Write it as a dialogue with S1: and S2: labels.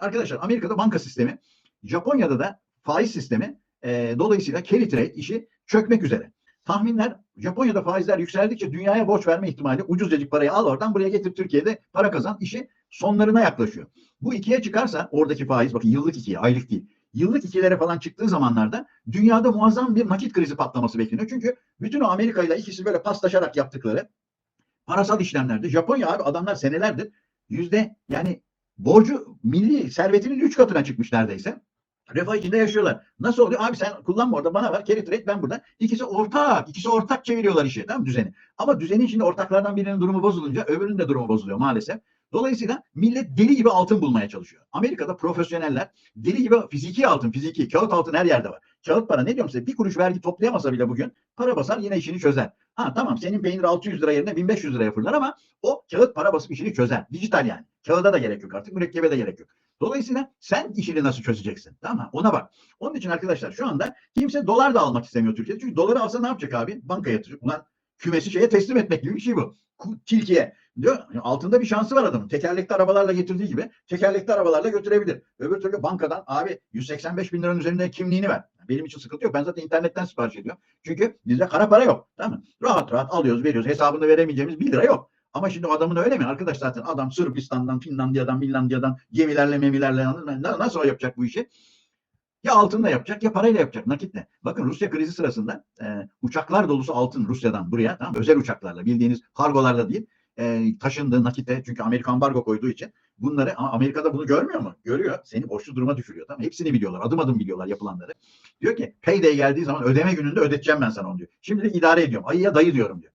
S1: arkadaşlar Amerika'da banka sistemi, Japonya'da da faiz sistemi e, dolayısıyla carry trade işi çökmek üzere. Tahminler Japonya'da faizler yükseldikçe dünyaya borç verme ihtimali ucuzcacık parayı al oradan buraya getir Türkiye'de para kazan işi sonlarına yaklaşıyor. Bu ikiye çıkarsa oradaki faiz bakın yıllık ikiye aylık değil. Yıllık ikilere falan çıktığı zamanlarda dünyada muazzam bir nakit krizi patlaması bekleniyor. Çünkü bütün o Amerika ile ikisi böyle paslaşarak yaptıkları parasal işlemlerde Japonya abi adamlar senelerdir yüzde yani borcu milli servetinin üç katına çıkmış neredeyse. Refah içinde yaşıyorlar. Nasıl oluyor? Abi sen kullanma orada bana ver. Carry trade ben burada. İkisi ortak. İkisi ortak çeviriyorlar işi. Tamam? Düzeni. Ama düzenin içinde ortaklardan birinin durumu bozulunca öbürünün de durumu bozuluyor maalesef. Dolayısıyla millet deli gibi altın bulmaya çalışıyor. Amerika'da profesyoneller deli gibi fiziki altın, fiziki kağıt altın her yerde var. Kağıt para ne diyorum size bir kuruş vergi toplayamasa bile bugün para basar yine işini çözer. Ha tamam senin peynir 600 lira yerine 1500 liraya fırlar ama o kağıt para basıp işini çözer. Dijital yani. Kağıda da gerek yok artık mürekkebe de gerek yok. Dolayısıyla sen işini nasıl çözeceksin? Tamam mı? Ona bak. Onun için arkadaşlar şu anda kimse dolar da almak istemiyor Türkiye'de. Çünkü doları alsa ne yapacak abi? Banka yatıracak. Ulan kümesi şeye teslim etmek gibi bir şey bu. Tilkiye. Diyor, altında bir şansı var adamın. Tekerlekli arabalarla getirdiği gibi tekerlekli arabalarla götürebilir. Öbür türlü bankadan abi 185 bin liranın üzerinde kimliğini ver. Benim için sıkıntı yok. Ben zaten internetten sipariş ediyorum. Çünkü bizde kara para yok. Tamam mı? Rahat rahat alıyoruz veriyoruz. Hesabını veremeyeceğimiz 1 lira yok. Ama şimdi adamın öyle mi? Arkadaş zaten adam Sırbistan'dan, Finlandiya'dan, Finlandiya'dan gemilerle memilerle nasıl yapacak bu işi? Ya altınla yapacak ya parayla yapacak nakitle. Bakın Rusya krizi sırasında e, uçaklar dolusu altın Rusya'dan buraya tamam özel uçaklarla bildiğiniz kargolarla değil e, taşındı nakitte çünkü Amerika ambargo koyduğu için bunları ama Amerika'da bunu görmüyor mu? Görüyor. Seni borçlu duruma düşürüyor. Tamam? Hepsini biliyorlar. Adım adım biliyorlar yapılanları. Diyor ki payday geldiği zaman ödeme gününde ödeteceğim ben sana onu diyor. Şimdi idare ediyorum. Ayıya dayı diyorum diyor.